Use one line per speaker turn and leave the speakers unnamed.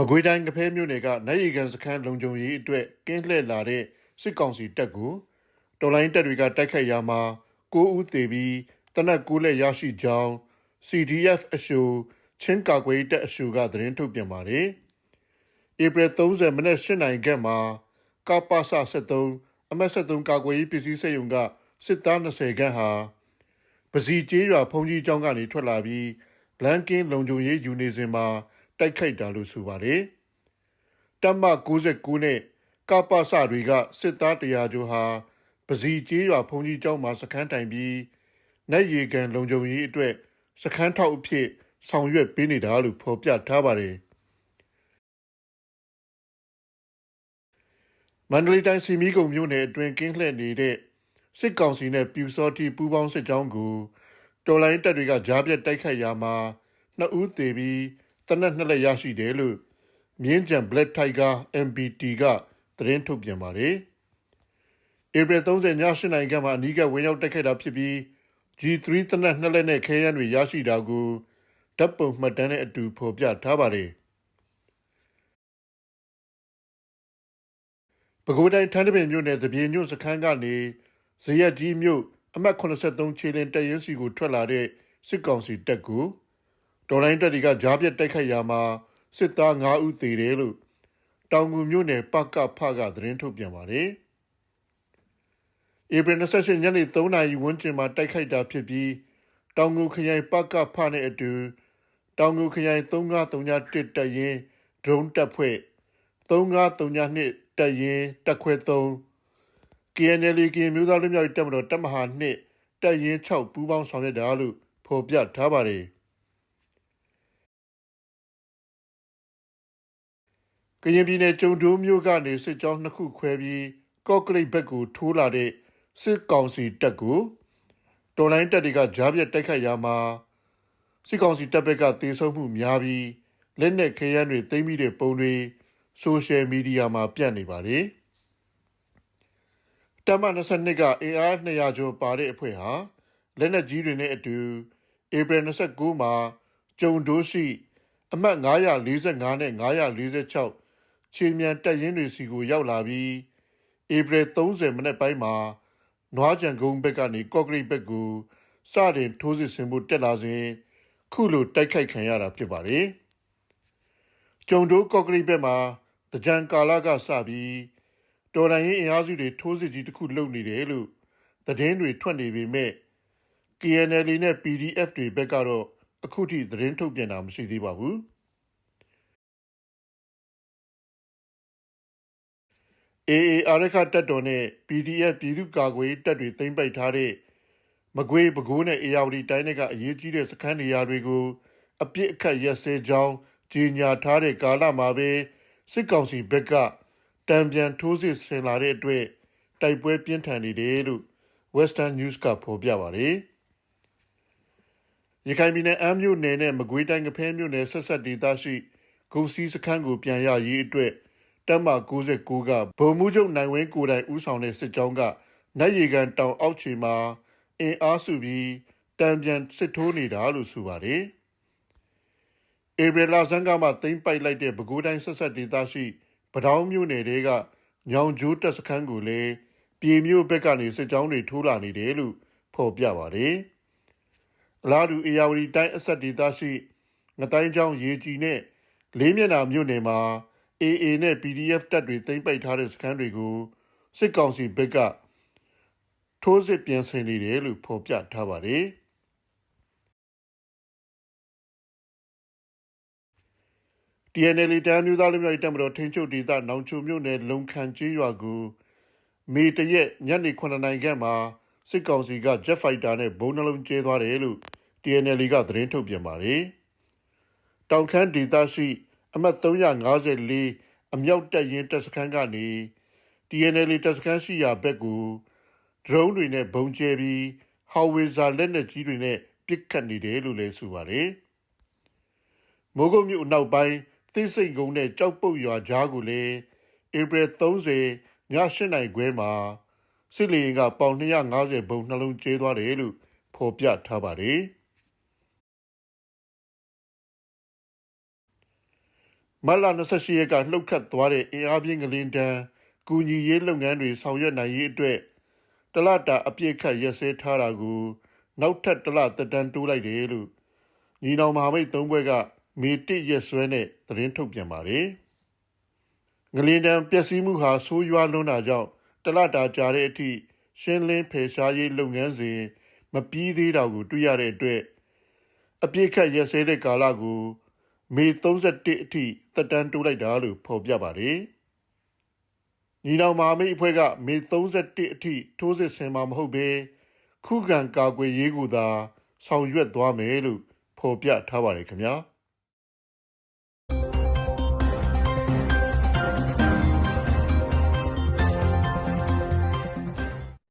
မကွေးတိုင်းကဖဲမြို့နယ်ကနိုင်ရီကန်စခန်းလုံခြုံရေးအတွက်ကင်းလှည့်လာတဲ့စစ်ကောင်စီတပ်ကိုတော်လိုင်းတပ်တွေကတိုက်ခိုက်ရာမှာ9ဦးသေပြီးတနက်9လက်ရရှိကြောင်း CDF အရှုချင်းကာကွယ်တပ်အရှုကသတင်းထုတ်ပြန်ပါတယ်။ဧပြီ30မိနစ်8နိုင်ခန့်မှာကပ္ပစ73အမတ်73ကာကွယ်ရေးပစ္စည်းစက်ရုံကစစ်သား20ခန့်ဟာပစီကျေးရွာဖုန်ကြီးကျောင်းကနေထွက်လာပြီးလန်ကင်းလုံခြုံရေးယူနေစဉ်မှာ တိုက်ခိုက်တာလို့ဆိုပါတယ်။တပ်မ69နဲ့ကပ္ပစတွေကစစ်သား100ကျော်ဟာပစီကျေးရွာဖုန်ကြီးကျောင်းမှာစခန်းတိုင်ပြီးနိုင်ရီကန်လုံခြုံရေးအတွက်စခန်းထောက်အဖြစ်ဆောင်ရွက်ပေးနေတာလို့ဖော်ပြထားပါတယ်။မန္တလေးတိုင်းစီမီကုံမြို့နယ်အတွင်းကင်းလှည့်နေတဲ့စစ်ကောင်စီနဲ့ပြူစောတိပူးပေါင်းစစ်ကြောင်းကိုတော်လိုင်းတပ်တွေကကြားပြတ်တိုက်ခိုက်ရာမှာနှစ်ဦးသေပြီး တနက်နှစ်လက်ရရှိတယ်လို့မြင်းကြံ Black Tiger MBT ကသတင်းထုတ်ပြန်ပါတယ်။ဧပြီ30ည8နိုင်ကမှအနီးကဝင်ရောက်တိုက်ခိုက်တာဖြစ်ပြီး G3 တနက်နှစ်လက်နဲ့ခဲယမ်းတွေရရှိတာကိုဓာတ်ပုံမှတ်တမ်းနဲ့အတူဖော်ပြထားပါတယ်။ပဲခူးတိုင်းထန်းတပင်မြို့နယ်သပြေညွန့်စခန်းကနေဇရက်ကြီးမြို့အမှတ်83ခြေလင်းတရင်စီကိုထွက်လာတဲ့စစ်ကောင်စီတပ်ကို တော်လိုင်းတပ်တွေကကြားပြတ်တိုက်ခိုက်ရာမှာစစ်သား9ဦးသေတယ်လို့တောင်ငူမြို့နယ်ပကဖကသတင်းထုတ်ပြန်ပါတယ်။ဧပြီ28ညနေ3နာရီဝန်းကျင်မှာတိုက်ခိုက်တာဖြစ်ပြီးတောင်ငူခရိုင်ပကဖနဲ့အတူတောင်ငူခရိုင်3931တပ်ရင်းဒရုန်းတပ်ဖွဲ့3932တပ်ရင်းတပ်ခွဲ3 KNL ကမျိုးသားလူမျိုးရေးတပ်မတော်တပ်မဟာ2တပ်ရင်း6ပူးပေါင်းဆောင်ရွက်တာလို့ဖော်ပြထားပါတယ် ကရင်ပြည်နယ်ကျုံတိုးမြို့ကနေစစ်ကြောင်းနှစ်ခုခွဲပြီးကော့ကရိတ်ဘက်ကိုထိုးလာတဲ့စစ်ကောင်စီတပ်ကိုတော်လိုင်းတပ်တွေကကြားပြတ်တိုက်ခိုက်ရာမှာစစ်ကောင်စီတပ်ဘက်ကသေဆုံးမှုများပြီးလက်နက်ခဲယမ်းတွေသိမ်းမိတဲ့ပုံတွေဆိုရှယ်မီဒီယာမှာပြန့်နေပါတယ်။တမန်22ကအင်အား200ကျော်ပါတဲ့အဖွဲ့ဟာလက်နက်ကြီးတွေနဲ့အတူဧပြီ29မှာကျုံဒိုးရှိအမှတ်945နဲ့946 ခြေမြန်တပ်ရင်းတွေစီကိုရောက်လာပြီးဧပြီ30မိနစ်ပိုင်းမှာနွားကြံကုန်းဘက်ကနေကော့ကရိတ်ဘက်ကိုစတင်ထိုးစစ်ဆင်ဖို့တက်လာစဉ်ခုလိုတိုက်ခိုက်ခံရတာဖြစ်ပါတယ်။ကျုံတိုးကော့ကရိတ်ဘက်မှာတကြံကာလကစပြီးတော်လိုင်းရင်အင်အားစုတွေထိုးစစ်ကြီးတစ်ခုလုပ်နေတယ်လို့သတင်းတွေထွက်နေပေမဲ့ KNL နဲ့ PDF တွေဘက်ကတော့အခုထိသတင်းထုတ်ပြန်တာမရှိသေးပါဘူး။ AA အာရခတပ်တော်နဲ့ PDF ပြည်သူ့ကာကွယ်တပ်တွေသိမ်းပိုက်ထားတဲ့မကွေးပဲခူးနဲ့အေရဝတီတိုင်းတွေကအရေးကြီးတဲ့စခန်းနေရာတွေကိုအပြစ်အခတ်ရက်စဲကြောင်းကြီးညာထားတဲ့ကာလမှာပဲစစ်ကောင်စီဘက်ကတံပြန်ထိုးစစ်ဆင်လာတဲ့အတွက်တိုက်ပွဲပြင်းထန်နေတယ်လို့ Western News ကဖော်ပြပါတယ်။ရခိုင်ပြည်နယ်အမ်းမြို့နယ်နဲ့မကွေးတိုင်းကဖဲမြို့နယ်ဆက်ဆက်ဒေသရှိဂုံစီစခန်းကိုပြန်ရရေးအတွက် တပ်မ69ကဗိုလ်မှူးချုပ်နိုင်ဝင်းကိုတိုင်ဦးဆောင်တဲ့စစ်ကြောင်းကနတ်ရီကန်တောင်အောက်ခြေမှာအင်အားစုပြီးတံပြန်စစ်ထိုးနေတာလို့ဆိုပါတယ်။ဧပြီလဆန်းကမှသိမ်းပိုက်လိုက်တဲ့ပဲခူးတိုင်းဆက်ဆက်ဒေသရှိပဒေါင်းမြို့နယ်တွေကညောင်ကျိုးတပ်စခန်းကိုလည်းပြည်မြို့ဘက်ကနေစစ်ကြောင်းတွေထိုးလာနေတယ်လို့ဖော်ပြပါတယ်။အလားတူအေယာဝတီတိုင်းအဆက်ဒေသရှိငတိုင်းချောင်းရေကြီးနဲ့လေးမျက်နှာမြို့နယ်မှာ AA နဲ့ PDF တပ်တွေသိမ်းပိုက်ထားတဲ့စခန်းတွေကိုစစ်ကောင်စီဘက်ကထိုးစစ်ပြန်ဆင်နေတယ်လို့ဖော်ပြထားပါတယ်။ TNL တန်းမျိုးသားလူမျိုးတပ်မတော်ထိန်းချုပ်ဒေသနောင်ချုံမြို့နယ်လုံခန်ကျေးရွာကိုမေတရက်ညနေ9နာရီခန့်မှာစစ်ကောင်စီက Jet Fighter နဲ့ဘုံနှလုံးကျဲသွားတယ်လို့ TNL ကသတင်းထုတ်ပြန်ပါတယ်။တောင်ခမ်းဒေသရှိ အမှတ်354အမြောက်တပ်ရင်းတပ်စခန်းကနေ TNL တပ်စခန်းရှိရာဘက်ကိုဒရုန်းတွေနဲ့ဘုံကျဲပြီးဟောင်ဝေဇာလက်နက်ကြီးတွေနဲ့ပစ်ခတ်နေတယ်လို့လည်းဆိုပါတယ်။မိုးကုတ်မြို့နောက်ပိုင်းသိစိတ်ကုန်းနဲ့ကြောက်ပုတ်ရွာကြားကိုလည်းဧပြီ30ည8နိုင်ခွဲမှာစစ်လေရင်ကပေါင်250ဘုံနှလုံးကျဲသွားတယ်လို့ဖော်ပြထားပါတယ်။ မတ်လ28ရက်ကလှုပ်ခတ်သွားတဲ့အင်အားပြင်းကလင်းတန်းကူညီရေးလုပ်ငန်းတွေဆောင်ရွက်နိုင်ရေးအတွက်တလတာအပြည့်ခတ်ရက်စဲထားတာကို နောက်ထပ်တလသက်တမ်းတိုးလိုက်တယ်လို့ညီနောင်မဟာမိတ်သုံးဘွဲကမေတစ်ရက်စွဲနဲ့သတင်းထုတ်ပြန်ပါတယ်။ငလင်းတန်းပျက်စီးမှုဟာဆိုးရွားလွန်းတာကြောင့်တလတာကြာတဲ့အထိရှင်းလင်းဖယ်ရှားရေးလုပ်ငန်းစဉ်မပြီးသေးတာကိုတွေ့ရတဲ့အတွက်အပြည့်ခတ်ရက်စဲတဲ့ကာလကို မေ31အထိသက်တမ်းတိုးလိုက်တာလို့ဖော်ပြပါတယ်။ညီနောင်မဟာမိတ်အဖွဲ့ကမေ31အထိထိုးစစ်ဆင်မှာမဟုတ်ဘဲခုခံကာကွယ်ရေးကိုသာဆောင်ရွက်သွားမယ်လို့ဖော်ပြထားပါတယ်ခင်ဗျာ။